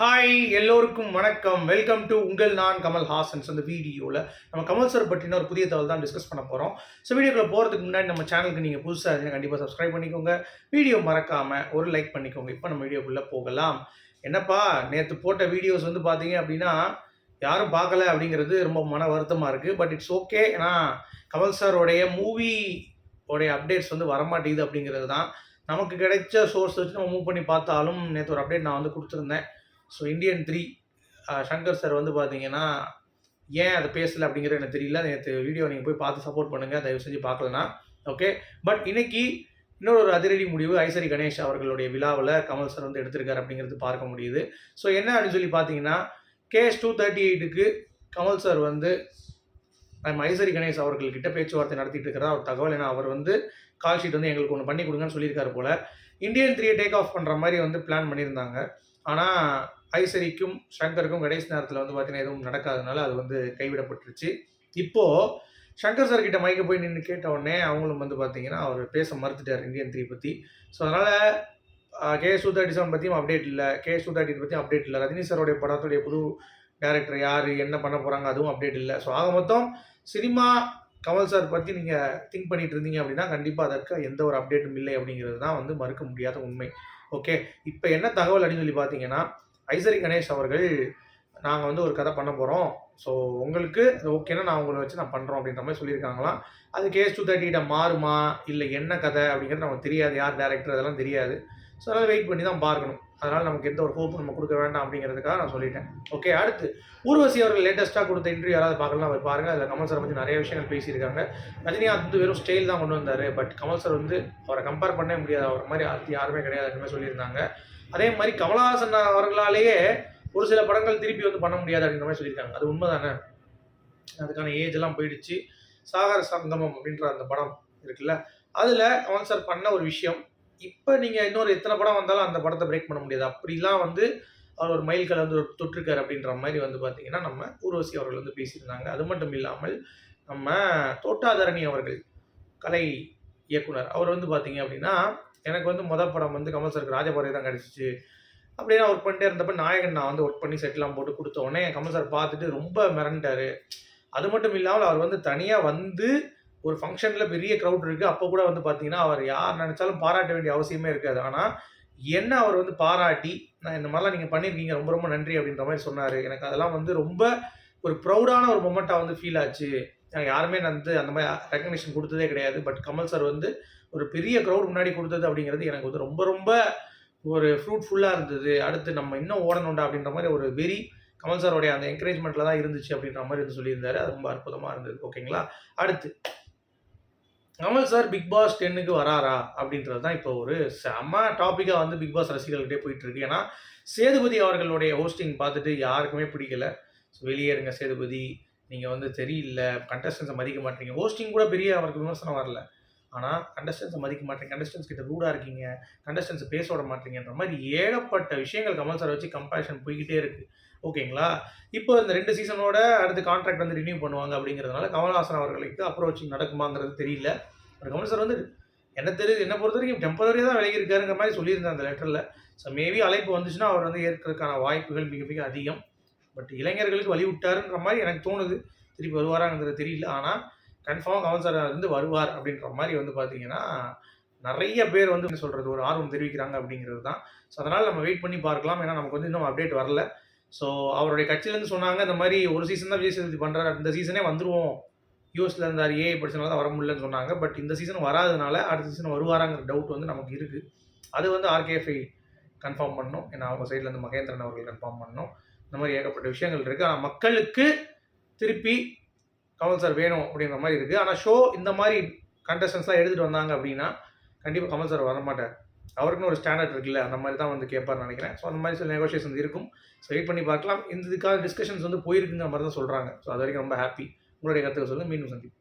Hi எல்லோருக்கும் வணக்கம். Welcome to உங்கள் நான் கமல் ஹாசன்ஸ் அந்த வீடியோவில் நம்ம கமல் சார் பற்றின ஒரு புதிய தகவல் தான் டிஸ்கஸ் பண்ண போகிறோம் ஸோ வீடியோக்குள்ள போகிறதுக்கு முன்னாடி நம்ம சேனலுக்கு நீங்கள் புதுசாக இருந்தீங்க கண்டிப்பாக சப்ஸ்கிரைப் பண்ணிக்கோங்க. வீடியோ மறக்காமல் ஒரு லைக் பண்ணிக்கோங்க. இப்போ நம்ம வீடியோக்குள்ளே போகலாம். என்னப்பா நேற்று போட்ட வீடியோஸ் வந்து பார்த்தீங்க அப்படின்னா யாரும் பார்க்கல அப்படிங்கிறது ரொம்ப மன வருத்தமாக இருக்குது பட் இட்ஸ் ஓகே ஏன்னா கமல் சாரோடைய மூவி உடைய அப்டேட்ஸ் வந்து வரமாட்டேங்குது அப்படிங்கிறது தான். நமக்கு கிடைச்ச சோர்ஸ் வச்சு நம்ம மூவ் பண்ணி பார்த்தாலும் நேற்று ஒரு அப்டேட் நான் வந்து கொடுத்துருந்தேன். So Indian three Shankar sir வந்து பார்த்தீங்கன்னா ஏன் அதை பேசலை அப்படிங்கிறது எனக்கு தெரியல. நேற்று வீடியோ நீங்கள் போய் பார்த்து சப்போர்ட் பண்ணுங்கள் தயவு செஞ்சு பார்க்கலனா ஓகே பட் இன்னைக்கு இன்னொரு ஒரு அதிரடி முடிவு ஐசரி கணேஷ் அவர்களுடைய விழாவில் கமல் சார் வந்து எடுத்திருக்காரு அப்படிங்கிறது பார்க்க முடியுது. ஸோ என்ன அப்படின்னு சொல்லி பார்த்தீங்கன்னா கேஎஸ் டூ தேர்ட்டி எயிட்டுக்கு கமல் சார் வந்து நம்ம ஐசரி கணேஷ் அவர்கள்கிட்ட பேச்சுவார்த்தை நடத்திட்டு இருக்கிற ஒரு தகவல். ஏன்னா அவர் வந்து கால் ஷீட் வந்து எங்களுக்கு ஒன்று பண்ணி கொடுங்கன்னு சொல்லியிருக்காரு போல். இந்தியன் த்ரீயை டேக் ஆஃப் பண்ணுற மாதிரி வந்து பிளான் பண்ணியிருந்தாங்க. ஆனால் ஐசரிக்கும் சங்கருக்கும் கடைசி நேரத்தில் வந்து பார்த்தீங்கன்னா எதுவும் நடக்காதனால அது வந்து கைவிடப்பட்டுருச்சு. இப்போது சங்கர் சார் கிட்ட மைக்க போய் நின்று கேட்ட உடனே அவங்களும் வந்து பார்த்தீங்கன்னா அவர் பேச மறுத்துட்டார் இந்தியன் த்ரீ பற்றி ஸோ அதனால் கே சூதாடி தேர்ட்டி பற்றியும் அப்டேட் இல்லை. கே டூ பற்றியும் அப்டேட் இல்லை. ரஜினி சாரோடைய படத்துடைய புது டேரக்டர் யார் என்ன பண்ண போகிறாங்க அதுவும் அப்டேட் இல்லை. ஸோ ஆக மொத்தம் சினிமா கமல் சார் பற்றி நீங்கள் திங்க் பண்ணிட்டு இருந்தீங்க அப்படின்னா கண்டிப்பாக அதற்கு எந்த ஒரு அப்டேட்டும் இல்லை அப்படிங்கிறது தான் வந்து மறுக்க முடியாத உண்மை. ஓகே இப்போ என்ன தகவல் அப்படின்னு சொல்லி பார்த்தீங்கன்னா ஐசரி கணேஷ் அவர்கள் நாங்கள் வந்து ஒரு கதை பண்ண போகிறோம் ஸோ உங்களுக்கு ஓகேன்னா நான் உங்களை வச்சு நான் பண்ணுறோம் அப்படின்ற மாதிரி சொல்லியிருக்காங்களாம் அது கேஸ் டூ தேர்ட்டிகிட்ட மாறுமா? இல்லை என்ன கதை அப்படிங்கிறது நமக்கு தெரியாது. யார் டேரக்டர் அதெல்லாம் தெரியாது. ஸோ அதனால் வெயிட் பண்ணி தான் பார்க்கணும். அதனால் நமக்கு எந்த ஒரு ஹோப்பும் நம்ம கொடுக்க வேண்டாம் அப்படிங்கிறதுக்காக நான் சொல்லிட்டேன். ஓகே அடுத்து ஊர்வசி அவர்கள் லேட்டஸ்ட்டாக கொடுத்த இன்டர்வியூ யாராவது பார்க்கலாம் அவர் பாருங்கள் அதில் கமல் சார் பற்றி நிறைய விஷயங்கள் பேசியிருக்காங்க. ரஜினிகாந்த் வந்து வெறும் ஸ்டைல் தான் கொண்டு வந்தார். பட் கமல் சார் வந்து அவரை கம்பேர் பண்ணவே முடியாது. அவர் மாதிரி ஆர்த்தி யாருமே கிடையாது அப்படின்னு சொல்லியிருந்தாங்க. அதே மாதிரி கமலஹாசன் அவர்களாலேயே ஒரு சில படங்கள் திருப்பி வந்து பண்ண முடியாது அப்படின்ற மாதிரி சொல்லியிருக்காங்க. அது உண்மை தானே அதுக்கான ஏஜ் எல்லாம் போயிடுச்சு. சாகர சங்கமம் அப்படின்ற அந்த படம் இருக்குல்ல? அதில் அவன் சார் பண்ண ஒரு விஷயம் இப்போ நீங்கள் இன்னொரு எத்தனை படம் வந்தாலும் அந்த படத்தை பிரேக் பண்ண முடியாது. அப்படிலாம் வந்து அவர் ஒரு மைல் வந்து தொற்றுக்கார் அப்படின்ற மாதிரி வந்து பார்த்தீங்கன்னா நம்ம ஊர்வசி அவர்கள் வந்து பேசியிருந்தாங்க. அது மட்டும் இல்லாமல் நம்ம தோட்டாதரணி அவர்கள் கலை இயக்குனர் அவர் வந்து பார்த்தீங்க அப்படின்னா எனக்கு வந்து மொதல் படம் வந்து கமல் சருக்கு ராஜபாரி தான் கிடச்சிச்சு. அப்படியே நான் ஒர்க் பண்ணிட்டே இருந்தப்ப நாயகன் நான் வந்து ஒர்க் பண்ணி செட்டிலாம் போட்டு கொடுத்த உடனே கமல் சார் பார்த்துட்டு ரொம்ப மிரண்டாரு. அது மட்டும் இல்லாமல் அவர் வந்து தனியாக வந்து ஒரு ஃபங்க்ஷனில் பெரிய க்ரௌட் இருக்குது அப்போ கூட வந்து பார்த்தீங்கன்னா அவர் யார் நினச்சாலும் பாராட்ட வேண்டிய அவசியமே இருக்காது. ஆனால் என்ன அவர் வந்து பாராட்டி நான் இந்த மாதிரிலாம் நீங்கள் பண்ணியிருக்கீங்க ரொம்ப ரொம்ப நன்றி அப்படின்ற மாதிரி சொன்னார். எனக்கு அதெல்லாம் வந்து ரொம்ப ஒரு ப்ரௌடான ஒரு மொமெண்ட்டாக வந்து ஃபீல் ஆச்சு. எனக்கு யாருமே வந்து அந்த மாதிரி ரெக்கக்னிஷன் கொடுத்ததே கிடையாது. பட் கமல் சார் வந்து ஒரு பெரிய க்ரௌட் முன்னாடி கொடுத்தது அப்படிங்கிறது எனக்கு வந்து ரொம்ப ரொம்ப ஒரு ஃப்ரூட்ஃபுல்லாக இருந்தது. அடுத்து நம்ம இன்னும் ஓடணும்டா அப்படின்ற மாதிரி ஒரு வெறி கமல் சாரோடைய அந்த என்கரேஜ்மெண்ட்டில் தான் இருந்துச்சு அப்படின்ற மாதிரி வந்து சொல்லியிருந்தாரு. அது ரொம்ப அற்புதமாக இருந்தது. ஓகேங்களா அடுத்து கமல் சார் பிக் பாஸ் டென்னுக்கு வராரா அப்படின்றது தான் இப்போ ஒரு செம்ம டாப்பிக்காக வந்து பிக் பாஸ் ரசிகர்கள்கிட்டே போயிட்டு இருக்கு ஏன்னா சேதுபதி அவர்களுடைய ஹோஸ்டிங் பார்த்துட்டு யாருக்குமே பிடிக்கல. ஸோ வெளியேறுங்க சேதுபதி. நீங்கள் வந்து தெரியல கண்டஸ்டன்ஸை மதிக்க மாட்டீங்க ஹோஸ்டிங் கூட பெரிய அவருக்கு விமர்சனம் வரல. ஆனால் கண்டஸ்டன்ஸை மதிக்க மாட்டீங்க கண்டஸ்டன்ஸ் கிட்ட ரூடாக இருக்கீங்க. கண்டஸ்டன்ஸை பேச விட மாட்டீங்கன்ற மாதிரி ஏகப்பட்ட விஷயங்கள் கமல் சார் வச்சு கம்பேஷன் போய்கிட்டே இருக்குது ஓகேங்களா இப்போ இந்த ரெண்டு சீசனோட அடுத்து கான்ட்ராக்ட் வந்து ரினியூ பண்ணுவாங்க அப்படிங்கிறதுனால கமல்ஹாசன் அவர்களுக்கு அப்ரோச்சிங் நடக்குமாங்கிறது தெரியல. ஒரு கமல் சார் வந்து என்ன தெரியுது? என்ன பொறுத்த வரைக்கும் டெம்பரரியாக தான் விலகி இருக்காருங்கிற மாதிரி சொல்லியிருந்தேன் அந்த லெட்டரில் ஸோ மேபி அழைப்பு வந்துச்சுன்னா அவர் வந்து ஏற்கிறதுக்கான வாய்ப்புகள் மிக மிக அதிகம். பட் இளைஞர்களுக்கு வழி விட்டாருன்ற மாதிரி எனக்கு தோணுது. திருப்பி வருவாராங்கிறது தெரியல. ஆனால் கன்ஃபார்மாக கமல் சார் வந்து வருவார் அப்படின்ற மாதிரி வந்து பார்த்தீங்கன்னா நிறைய பேர் வந்து என்ன சொல்கிறது ஒரு ஆர்வம் தெரிவிக்கிறாங்க அப்படிங்கிறது தான். ஸோ அதனால் நம்ம வெயிட் பண்ணி பார்க்கலாம். ஏன்னா நமக்கு வந்து இன்னும் அப்டேட் வரல. ஸோ அவருடைய கட்சியிலேருந்து சொன்னாங்க இந்த மாதிரி ஒரு சீசன் தான் விஜய் சேதுபதி பண்ணுறாரு இந்த சீசனே வந்துருவோம். யூஎஸில் இருந்தார் ஏஐ படிச்சனால தான் வர முடியலன்னு சொன்னாங்க. பட் இந்த சீசன் வராதனால அடுத்த சீசன் வருவாராங்கிற டவுட் வந்து நமக்கு இருக்குது அது வந்து ஆர்கேஎஃப்ஐ கன்ஃபார்ம் பண்ணணும் ஏன்னா அவங்க சைட்லேருந்து மகேந்திரன் அவர்கள் கன்ஃபார்ம் பண்ணணும் இந்த மாதிரி ஏகப்பட்ட விஷயங்கள் இருக்குது ஆனால் மக்களுக்கு திருப்பி கமல் சார் வேணும் அப்படிங்கிற மாதிரி இருக்குது ஆனால் ஷோ இந்த மாதிரி கண்டஸ்டன்ஸ்லாம் எடுத்துகிட்டு வந்தாங்க அப்படின்னா கண்டிப்பாக கமல் சார் வரமாட்டார். அவருக்குன்னு ஒரு ஸ்டாண்டர்ட் இருக்குல்ல அந்த மாதிரி தான் வந்து கேட்பார்னு நினைக்கிறேன். ஸோ அந்த மாதிரி சில நெகோஷியேஷன் இருக்கும். ஸோ வெயிட் பண்ணி பார்க்கலாம். இந்த இதுக்காக டிஸ்கஷன்ஸ் வந்து போயிருக்குங்கிற மாதிரி தான் சொல்கிறாங்க ஸோ அது வரைக்கும் ரொம்ப ஹாப்பி உங்களுடைய கருத்துக்கள் சொல்லுங்கள் மீண்டும் சந்திப்போம்.